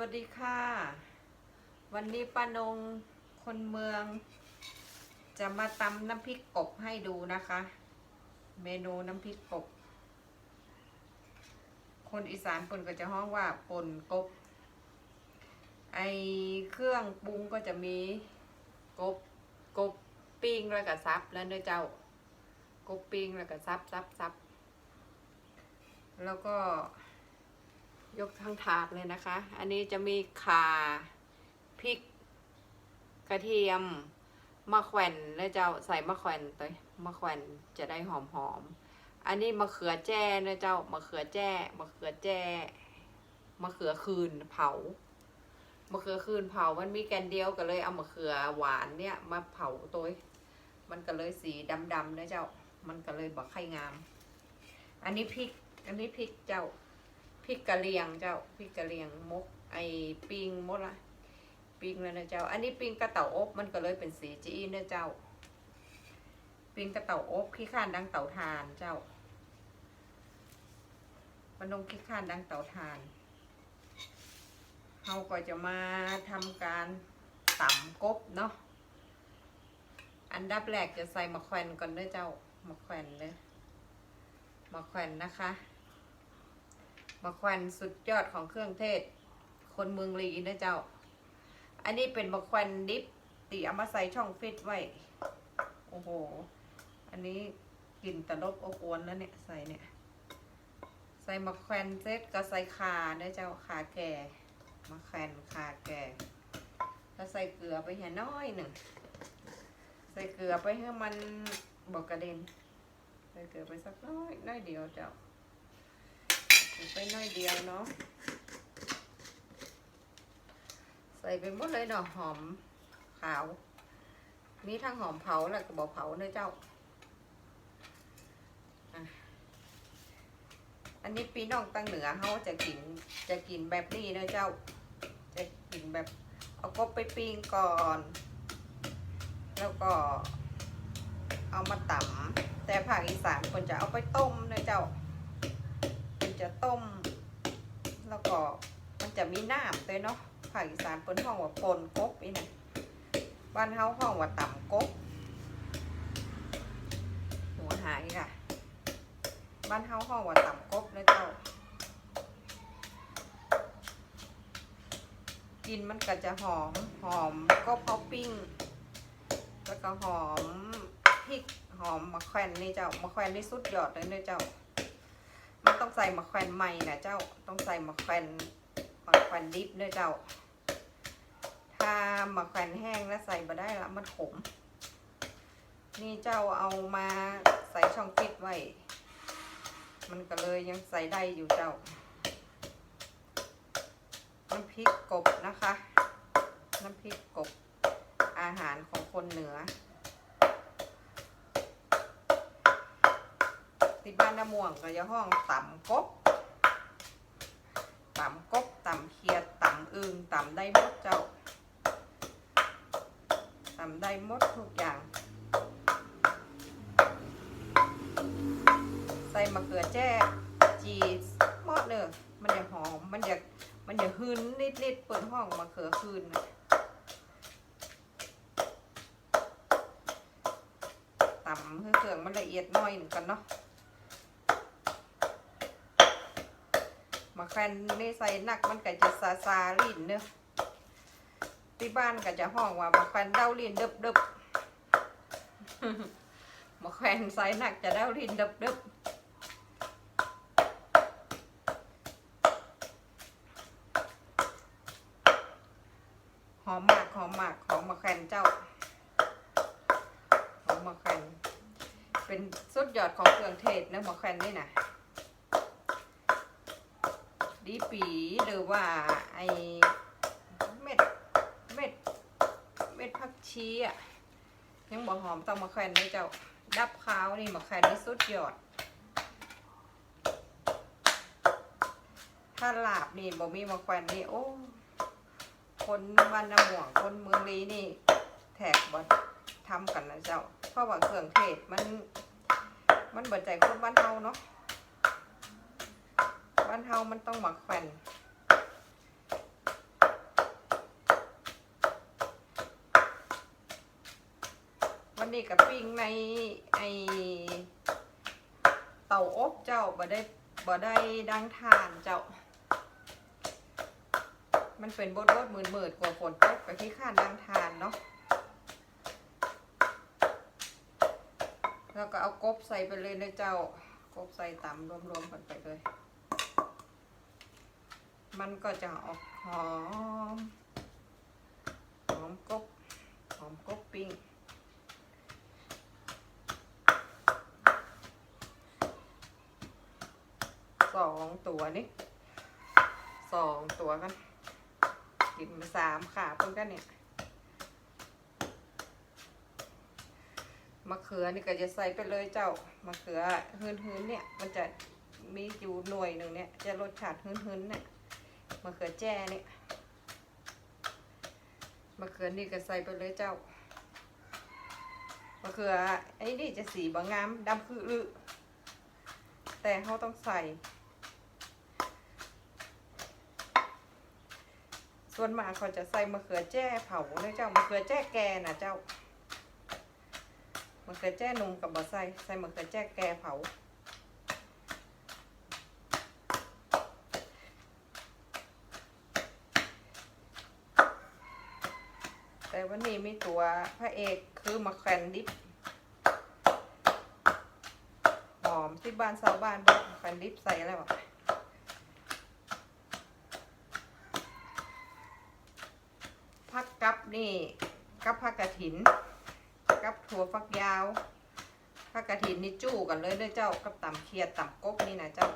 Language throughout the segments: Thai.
วัสดีค่ะ วันนี้ป้านงคนเมือง จะมาตำน้ำพริกกบให้ดูนะคะ เมนูน้ำพริกกบ คนอีสานปนก็จะห้องว่าปนกบ ไอเครื่องปรุงก็จะมีกบกบปิ้งแล้วก็ซับแล้วเนื้อเจ้ากบปิ้งแล้วก็ซับซับซับแล้วก็ ยกทั้งถาดเลยนะคะ อันนี้จะมีข่าพริก กระเทียมมะแขวนแล้วจ้าใส่มะแขวนตัวมะแขวนจะได้หอมหอมอันนี้มะเขือแจ้นะเจ้ามะเขือแจ้มะเขือแจ้มะเขือคืนเผามะเขือคืนเผา มันมีแกนเดียวก็เลยเอามะเขือหวานเนี่ยมาเผาตัวมันก็เลยสีดำๆนะเจ้า มันก็เลยบอกไข่งาม อันนี้พริก อันนี้พริกเจ้า พริกกะเหรียงเจ้าพริกกะเหรียงมก ไอปิงมดละปิงแล้วนะเจ้า อันนี้ปิงกระเต่าอบมันก็เลยเป็นสีจีนนะเจ้า ปิงกระเต่าอบขี้ข้านดังเต่าทานเจ้ามันนงขี้ข้านดังเต่าทานเราก็จะมาทำการตำกบเนาะอันดับแรกจะใส่มะแขวนก่อนเด้อเจ้ามะแขวนเลยมะแขวนนะคะ มะแขวนสุดยอดของเครื่องเทศ คนเมืองลีนะเจ้า อันนี้เป็นมะแขวนดิบตีเอามาใส่ช่องฟิตไว้ โอ้โห อันนี้กลิ่นตะลบอบอวนแล้วเนี่ยใส่เนี่ย ใส่มะแขวนเซ็ตก็ใส่ขานะเจ้าขาแก่มะแขวนขาแก่แล้วใส่เกลือไปแค่น้อยหนึ่ง ใส่เกลือไปให้มันบอกกระเด็น ใส่เกลือไปสักน้อยน้อยเดียวเจ้า ไปหน้อยเดียวเนาะ ใส่ไปหมดเลยเนาะหอมขาว มีทั้งหอมเผาและกระบอกเผาเนอะเจ้า อันนี้ปีน้องตั้งเหนือเขาจะกินจะกินแบบนี้เนอะเจ้า จะกินแบบเอากบไปปิ้งก่อน แล้วก็เอามาตำแต่ภาคอีสานคนจะเอาไปต้มเนะเจ้า จะต้ม แล้วก็มันจะมีน้ำด้วยเนาะภาคอีสานเปิ้นห้องว่าปนกบอีนะบ้านเฮาห้องว่าต่ำกบ หัวหายค่ะ บ้านเฮาห้องว่าต่ำกบนะเจ้า กินมันก็จะหอมหอมก็พอปิ้ง แล้วก็หอมพริกหอมมะแขวนนี่เจ้ามะแขวนนี่สุดยอดเลยเนอะเจ้า ต้องใส่มะแขวนใหม่นะเจ้าต้องใส่มะแขวนมะแขวนดิบเนอะเจ้า ถ้ามะแขวนแห้งแล้วใส่มาได้ละมันขม นี่เจ้าเอามาใส่ช่องฟิตไว้ มันก็เลยยังใส่ได้อยู่เจ้าน้ำพริกกบนะคะ น้ำพริกกบอาหารของคนเหนือ ที่บ้านน้ำม่วงก็จะห้องต่ำกบต่ำกบต่ำเขียดต่ำอึงต่ำได้หมดเจ้าต่ำได้หมดทุกอย่าง ใส่มะเขือแจ้จีสหมดเนอมันจะหอมมันจะมันจะหืนนิดๆเปิดห้องมะเขือคืนน่ะต่ำให้เครื่องมันละเอียดหน้อยหนึ่งกันเนาะ มาแควนนี่ใส่นักมันก็จะซาซาลิ้นเนอะที่บ้านก็จะห้องว่ามาแควนเด้าลิ้นเดึบเดึบมาแควนใส่นักจะเด้าลิ้นเดึบเดึบหอมมากหอมมากของมาแควนเจ้าของมาแควนเป็นสุดยอดของเครื่องเทศเนะมาแควนนี่นะ ดีปีหรือว่าไอเม็ดเม็ดเม็ดผักชีอะยังบอกหอมต้องมาแขวนด้วยเจ้าดับขาวนี่มาแขวนนี่สุดยอด ถ้าลาบนี่บ่มีมาแขวนนี่โอ้คนบ้านน้ำหม่วงคนเมืองลีนี่ แท็กบ่ทำกันนะเจ้า เพราะว่าเครื่องเทศมัน มันเบิดใจคนบ้านเฮาเนาะ อัานเฮามันต้องหมักแผ่นวันนี้กับปิ้งในไอเตาอบเจ้าบ่ได้บ่ได้ดังทานเจ้า มันเป็นบดบดหมื่นหมื่นกว่าฝนตกไปที่ข้านดังทานเนาะแล้วก็เอากบใส่ไปเลยนะเจ้ากบใส่ตำรวมๆกันไปเลย มันก็จะออกหอม หอมกบหอมกบปิ้ง สองตัวนี่สองตัวกัน กินไปสามขาเพิ่งกันเนี่ยมะเขือนี่ก็จะใส่ไปเลยเจ้ามะเขือหืนหืนๆเนี่ย มันจะมีอยู่หน่วยหนึ่งเนี่ย จะรสชาติหืนหืนๆเนี่ย มะเขือแจ้เนี่ยมะเขือนี่ก็ใส่ไปเลยเจ้ามะเขือไอ้นี่จะสีบางงามดำคือลือแต่เขาต้องใส่ ส่วนมากเขาจะใส่มะเขือแจ้เผาเลยเจ้ามะเขือแจ้แกนะเจ้ามะเขือแจ้นุ่มกับบะไซใส่มะเขือแจ้แกเผา แต่วันนี้ มีตัวพระเอกคือมะแขวนดิบหอมที่บ้านชาวบ้านบอกมะแขวนดิบใส่อะไรวะผักกับนี่กับผักกระถิน กับถั่วฝักยาวผักกระถินนี่จู้กันเลยเด้อเจ้ากับต่ำเคียดตำกกนี่นะเจ้า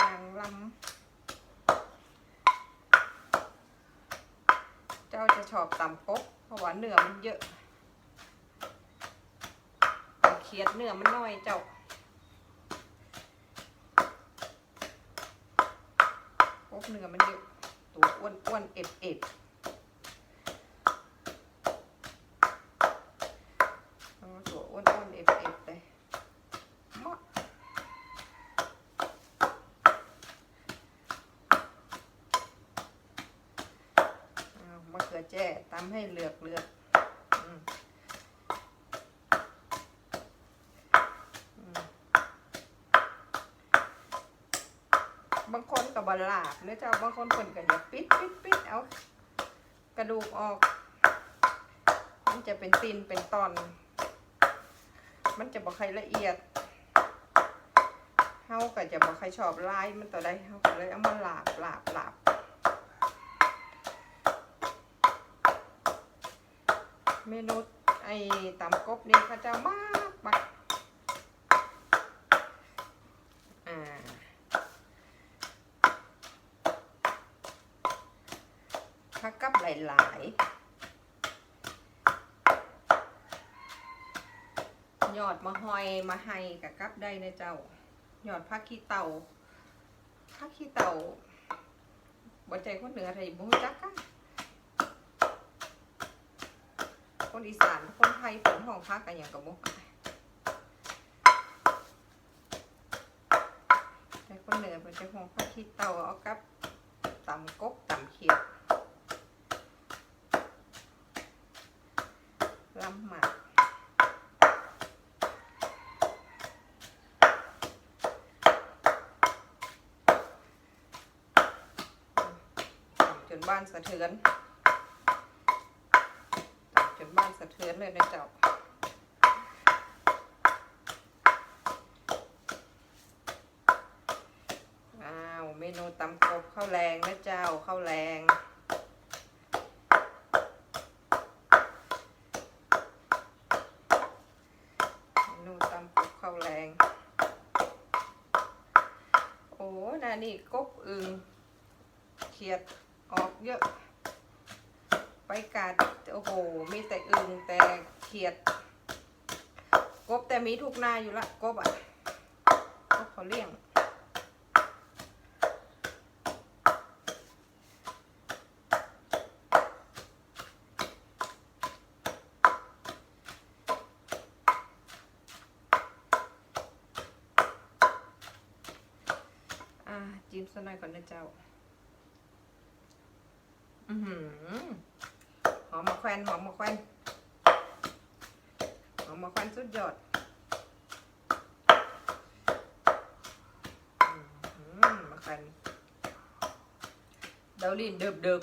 ยางลำ จ้าจะชอบตำกกเพราะว่าเนื้อมันเยอะเคียดเนื้อมันน้อยเจ้ากกเนื้อมันเยอะตัวอ้วนอ้วนเอ็บเอ็บเอาตัวอ้วนอ้วนๆเอ็บเอ็บเลยมะเอามะเขือแจ้ตำให้เหลือกเลือกบางคนกับบลาบเนื้อเจ้าบางคนคนก็จะปิดปิดปิดเอา กระดูกออก มันจะเป็นตีนเป็นตอน มันจะบอกใครละเอียดเฮาก็จะบอกใครชอบลายมันต่อได้เฮาก็เลยเอามาหลาบหลาบหลาบ เมนูไอ้ตำกบนี่เขาเจะมากมากอ่าผักกับหลายๆยอดมะฮอยมาให้กับกับได้นะเจ้า ยอดผักขี้เต่าผักขี้เต่าบ่ใจคนเหนือไทยบ่รู้จักกัน คนอีสาน คนไทยฝนห้องพักกันอย่างกับบ่แต่คนเหนือเป็นจ้าของผักขี้เตาเอากับตำกบตำเขียดลำหมากจนบ้านสะเทือนต่ำจ นบ้านเทือนเลยนะเจ้าอ้าวเมนูตำกบข้าวแรงนะเจ้าข้าวแรงเมนูตำกบข้าวแรงโอ้นานี่กบอึงเขียดออกเยอะ กาดโอ้โห มีแต่อึงแต่เขียด กบแต่มีทุกหนาอยู่ละกบอะกบเขาเลี้ยงอ่าจิ้มสักหน่อยก่อนนะเจ้า อือหือ อมมะแควนหอมมะแควนหอมมะแควนสุดยอดมะแควนเดาลินเดิบเดิบ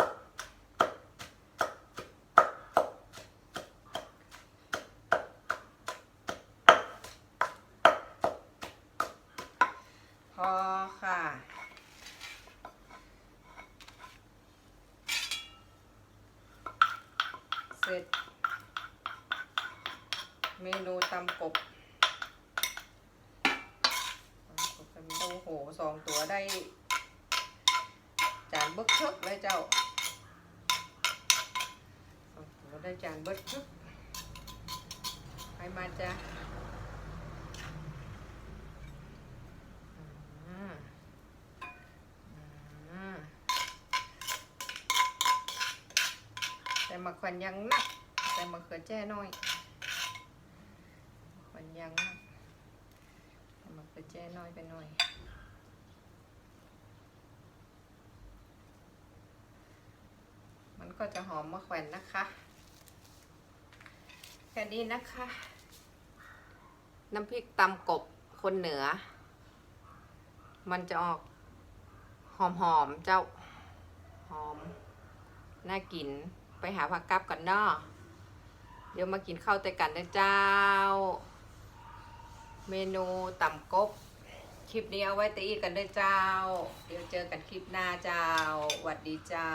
พอค่ะ เส ร็จ เมนูตำกบโอ้โหสองตัวได้ จานเบิกทึกเลยเจ้าสองตัวได้จานเบิกทึกใครมาจ้ะอ่าอ่า แต่มะ ขวัญยังนักแต่มะเขือแจ้น้อยขวัญยังนักแต่มะเขือแจ้น้อยไปหน่อยมันก็จะหอมมะแขวนนะคะ แค่นี้นะคะ น้ำพริกตำกบคนเหนือ มันจะออกหอมๆเจ้า หอม น่ากิน ไปหาผักกับกันเนาะเดี๋ยวมากินข้าวแต่กันนะเจ้า เมนูต่ำกบ คลิปนี้เอาไว้ตีกันด้วยเจ้า เดี๋ยวเจอกันคลิปหน้าเจ้าหวัดดีเจ้า